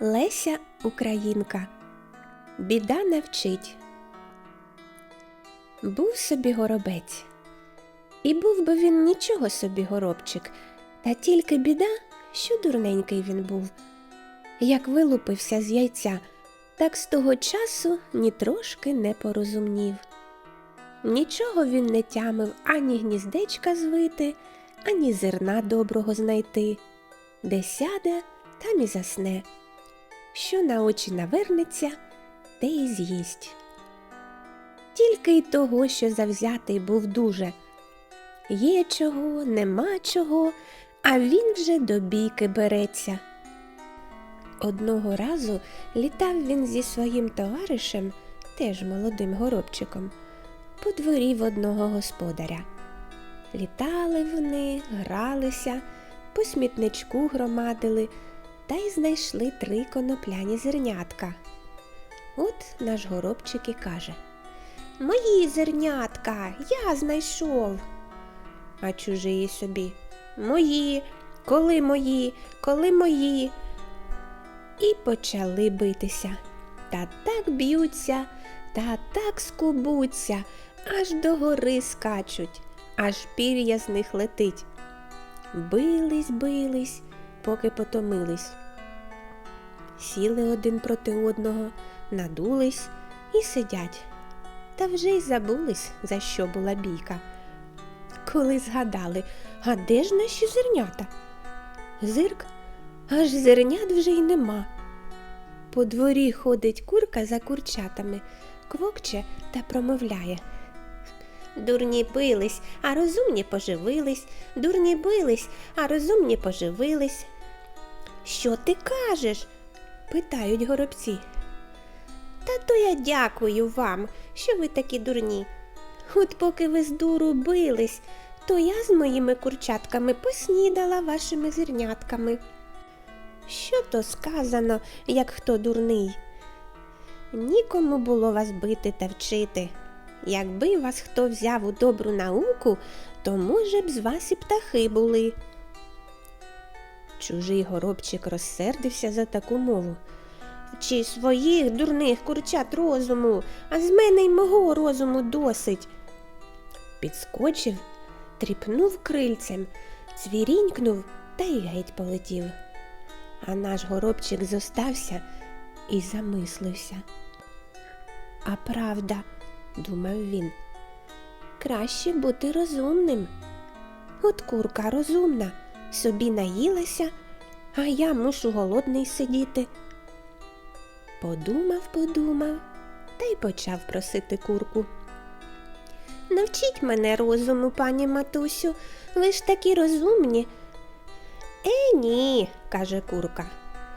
Леся Українка. Біда навчить. Був собі горобець. І був би він нічого собі горобчик, та тільки біда, що дурненький він був. Як вилупився з яйця, так з того часу ні трошки не порозумнів. Нічого він не тямив ані гніздечка звити, ані зерна доброго знайти. Де сяде, там і засне. Що на очі навернеться, те і з'їсть. Тільки й того, що завзятий був дуже. Є чого, нема чого, а він вже до бійки береться. Одного разу літав він зі своїм товаришем, теж молодим горобчиком, по дворі в одного господаря. Літали вони, гралися, по смітничку громадили та й знайшли три конопляні зернятка. От наш горобчик і каже Мої зернятка, я знайшов. А чужий собі Мої, коли мої, коли мої. І почали битися. Та так б'ються, та так скубуться, аж до гори скачуть, аж пір'я з них летить. Бились, бились, поки потомились. Сіли один проти одного, надулись і сидять. Та вже й забулись, за що була бійка. Коли згадали, а де ж наші зернята? Зирк, аж зернят вже й нема. По дворі ходить курка за курчатами, квокче та промовляє. Дурні бились, а розумні поживились, дурні бились, а розумні поживились. Що ти кажеш? питають горобці. Та то я дякую вам, що ви такі дурні. От поки ви з дуру бились, то я з моїми курчатками поснідала вашими зернятками. Що то сказано, як хто дурний? Нікому було вас бити та вчити. Якби вас хто взяв у добру науку, то, може б, з вас і птахи були. Чужий горобчик розсердився за таку мову. Вчи своїх дурних курчат розуму, а з мене й мого розуму досить. Підскочив, тріпнув крильцем, цвірінькнув та й геть полетів. А наш горобчик зостався і замислився. А правда, думав він, краще бути розумним. От курка розумна, собі наїлася, а я мушу голодний сидіти. Подумав, подумав та й почав просити курку. Навчіть мене розуму, пані матусю, ви ж такі розумні. Е, ні, каже курка.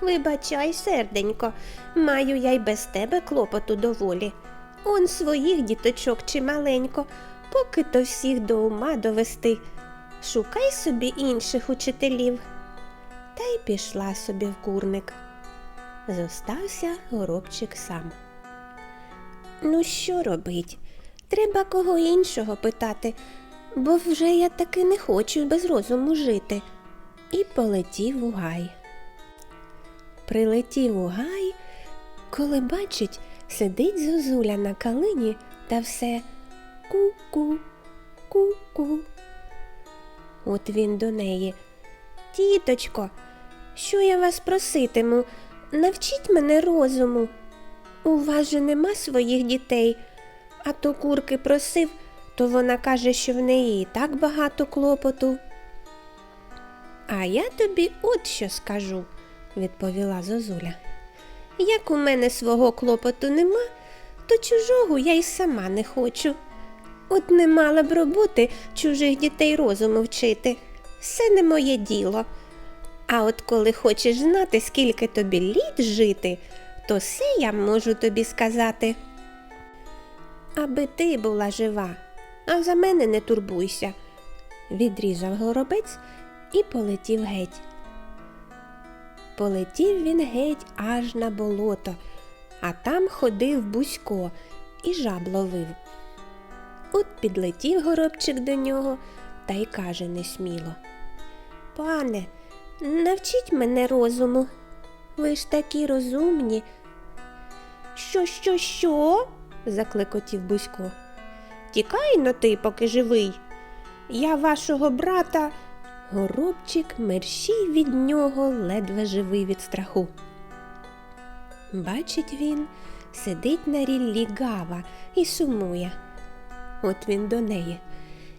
Вибачай, серденько, маю я й без тебе клопоту доволі. Он своїх діточок чималенько, поки то всіх до ума довести. Шукай собі інших учителів. Та й пішла собі в курник. Зостався горобчик сам. Ну, що робить? Треба кого іншого питати, бо вже я таки не хочу без розуму жити. І полетів у гай. Прилетів у гай, коли бачить, сидить зозуля на калині та все ку-ку, ку-ку. От він до неї. Тіточко, що я вас проситиму, навчіть мене розуму. У вас же нема своїх дітей, а то курки просив, то вона каже, що в неї і так багато клопоту. А я тобі от що скажу, відповіла Зозуля. Як у мене свого клопоту нема, то чужого я й сама не хочу. От не мала б роботи чужих дітей розуму вчити. Все не моє діло. А от коли хочеш знати, скільки тобі літ жити, то все я можу тобі сказати. Аби ти була жива, а за мене не турбуйся, відрізав горобець і полетів геть. Полетів він геть аж на болото, а там ходив бузько і жаб ловив. От підлетів горобчик до нього та й каже несміло. Пане, навчіть мене розуму. ви ж такі розумні. Що, що, що? заклекотів Бузько. Тікай но ти, поки живий. Я вашого брата. Горобчик мерщій від нього ледве живий від страху. Бачить він, сидить на ріллі гава і сумує. От він до неї.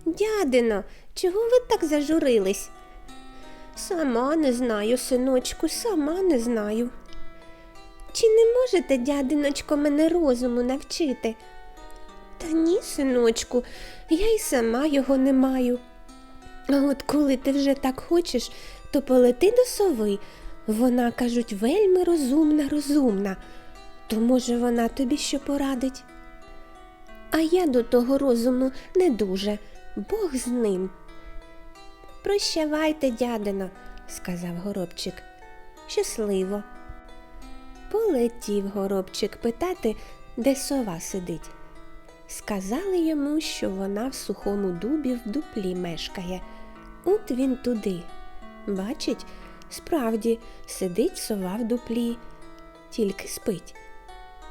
Дядино, чого ви так зажурились? Сама не знаю, синочку, сама не знаю. Чи не можете, дядиночко, мене розуму навчити? Та ні, синочку, я й сама його не маю. А от коли ти вже так хочеш, то полети до сови. Вона, кажуть, вельми розумна, розумна. То, може, вона тобі що порадить? А я до того розуму не дуже, Бог з ним. Прощавайте, дядино, сказав горобчик. Щасливо. Полетів горобчик питати, де сова сидить. Сказали йому, що вона в сухому дубі в дуплі мешкає. От він туди. Бачить, справді сидить сова в дуплі, тільки спить.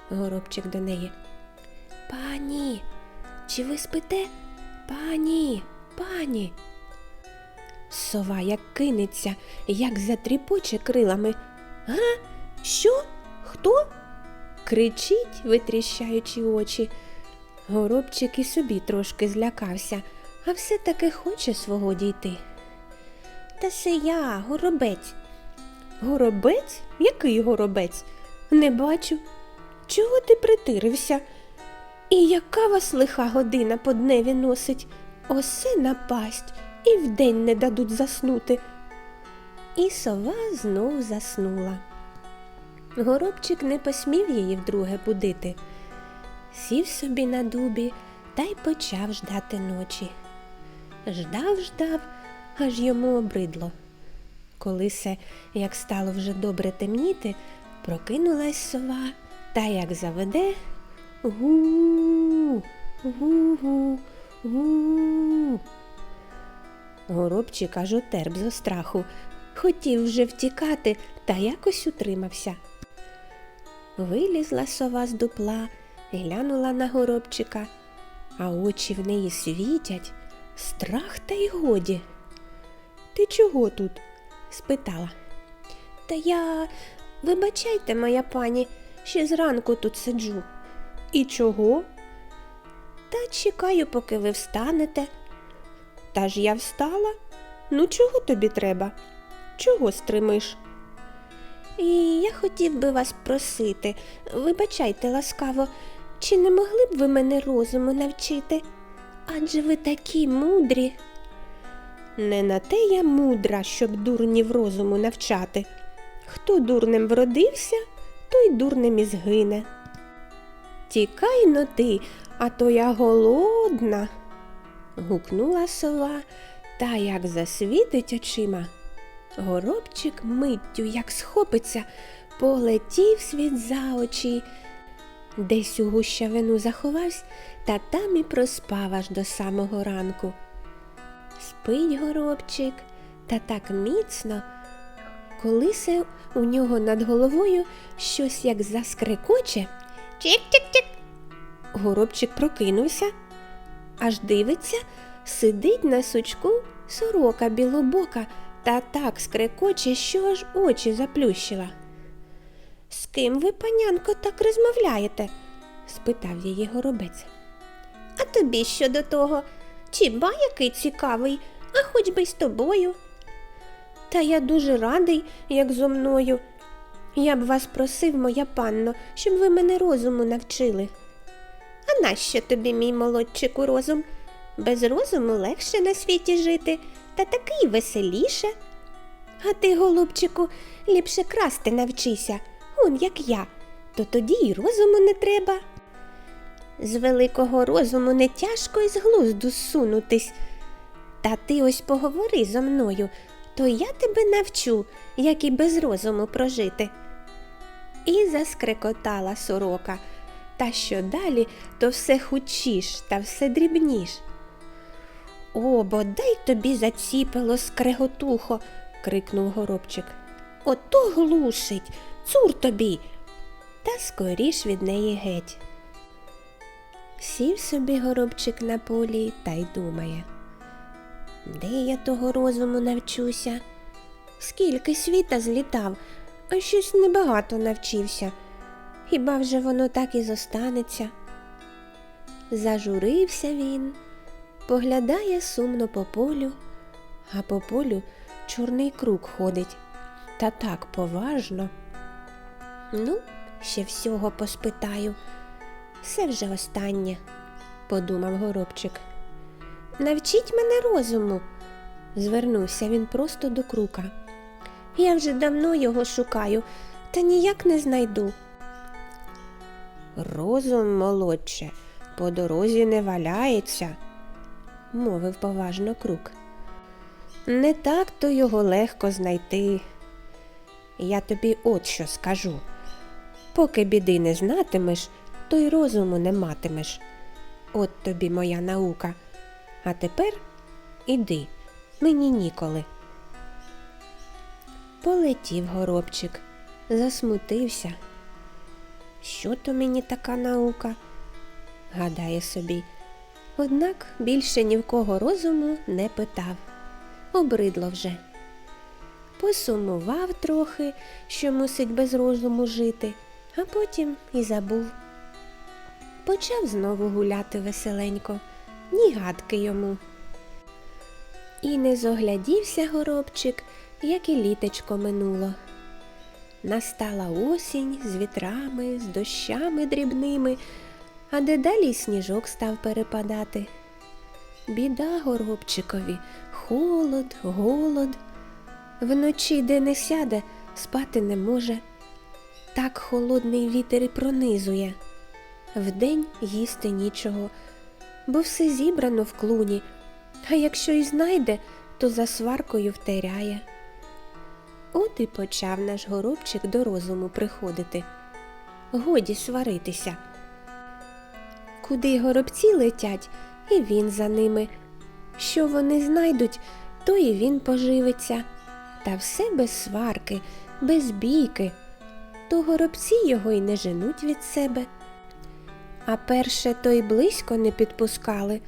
Горобчик до неї. Пані, чи ви спите? Пані, пані. Сова як кинеться, як затріпоче крилами. Га? Що? Хто? Кричить, витріщаючи очі. Горобчик і собі трошки злякався, а все-таки хоче свого дійти. Та це я, горобець. Горобець? Який горобець? Не бачу. Чого ти притирився? І яка вас лиха година по дневі носить? Осе напасть, і вдень не дадуть заснути. І сова знов заснула. Горобчик не посмів її вдруге будити. Сів собі на дубі та й почав ждати ночі. Ждав, ждав, аж йому обридло. Коли се, як стало вже добре темніти, прокинулась сова та як заведе гу, гу. Горобчик аж отерп зо страху. Хотів вже втікати, та якось утримався. Вилізла сова з дупла, глянула на горобчика, а очі в неї світять, страх та й годі. Ти чого тут? спитала. Та я, вибачайте, моя пані, ще зранку тут сиджу. І чого? Та чекаю, поки ви встанете. Та ж я встала. Ну, чого тобі треба? Чого стримиш? І я хотів би вас просити, вибачайте ласкаво, чи не могли б ви мене розуму навчити? Адже ви такі мудрі. Не на те я мудра, щоб дурнів розуму навчати. Хто дурним вродився, той дурним і згине. Тікай но ти, а то я голодна. гукнула сова та як засвітить очима. Горобчик миттю, як схопиться, полетів світ за очі. Десь у гущавину заховався, та там і проспав аж до самого ранку. Спить горобчик, та так міцно, коли се у нього над головою щось як заскрекоче. Чик-чик-чик. Горобчик прокинувся, аж дивиться, сидить на сучку сорока білобока та так скрекоче, що аж очі заплющила. З ким ви, панянко, так розмовляєте? спитав її горобець. А тобі що до того? Чи ба який цікавий, а хоч би й з тобою. Та я дуже радий, як зо мною. Я б вас просив, моя панно, щоб ви мене розуму навчили. А нащо тобі, мій молодчику, розум? Без розуму легше на світі жити, та такий веселіше. А ти, голубчику, ліпше красти навчися, он як я, то тоді й розуму не треба. З великого розуму не тяжко із глузду сунутись. Та ти ось поговори зо мною, то я тебе навчу, як і без розуму прожити. І заскрекотала сорока, та що далі, то все хучіш та все дрібніш. О, бодай тобі заціпило скреготухо, крикнув горобчик. Ото глушить, цур тобі. Та скоріш від неї геть. Сів собі горобчик на полі та й думає. Де я того розуму навчуся? Скільки світа злітав, а щось небагато навчився. Хіба вже воно так і зостанеться? Зажурився він, поглядає сумно по полю, а по полю чорний круг ходить. Та так поважно. Ну, ще всього поспитаю. Все вже останнє, подумав горобчик. Навчіть мене розуму, звернувся він просто до крука. Я вже давно його шукаю, та ніяк не знайду. Розум, молодче, по дорозі не валяється, мовив поважно крук. Не так то його легко знайти. Я тобі от що скажу. Поки біди не знатимеш, то й розуму не матимеш. От тобі моя наука. А тепер іди, мені ніколи. Полетів горобчик, засмутився. Що то мені така наука? гадає собі. Однак більше ні в кого розуму не питав. Обридло вже. Посумував трохи, що мусить без розуму жити, а потім і забув. Почав знову гуляти веселенько, ні гадки йому. І не зоглядівся горобчик, як і літечко минуло. Настала осінь з вітрами, з дощами дрібними, а дедалі сніжок став перепадати. Біда горобчикові, холод, голод. Вночі, де не сяде, спати не може. Так холодний вітер і пронизує. Вдень їсти нічого, бо все зібрано в клуні, а якщо й знайде, то за сваркою втеряє. От і почав наш горобчик до розуму приходити. Годі сваритися. Куди горобці летять, і він за ними. Що вони знайдуть, то і він поживиться. Та все без сварки, без бійки. То горобці його й не женуть від себе. А перше то й близько не підпускали.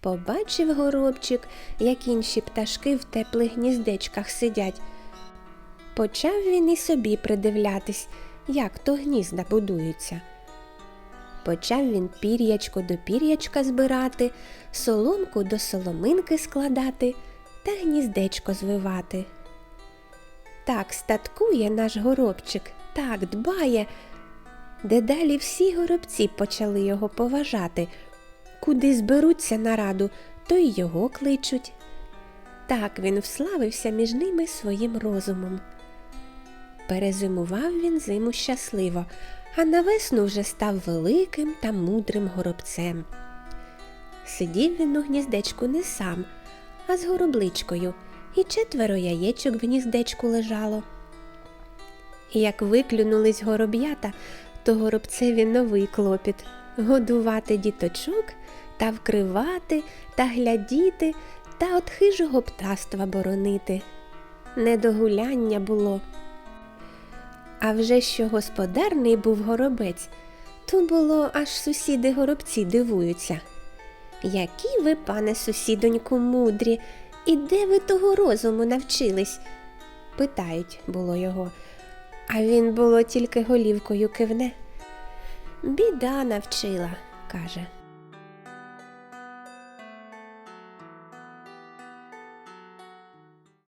Побачив горобчик, як інші пташки в теплих гніздечках сидять. Почав він і собі придивлятись, як то гнізда будуються. Почав він пір'ячко до пір'ячка збирати, соломку до соломинки складати та гніздечко звивати. Так статкує наш горобчик, так дбає. Дедалі всі горобці почали його поважати. Куди зберуться на раду, то й його кличуть. Так він вславився між ними своїм розумом. Перезимував він зиму щасливо, а на весну вже став великим та мудрим горобцем. Сидів він у гніздечку не сам, а з горобличкою, і четверо яєчок в гніздечку лежало. Як виклюнулись гороб'ята, то горобцеві новий клопіт годувати діточок та вкривати та глядіти та от хижого птаства боронити. Не до гуляння було. А вже що господарний був горобець, то було аж сусіди горобці дивуються. Які ви, пане сусідоньку, мудрі, і де ви того розуму навчились? питають було його, а він було тільки голівкою кивне. Біда навчила, каже.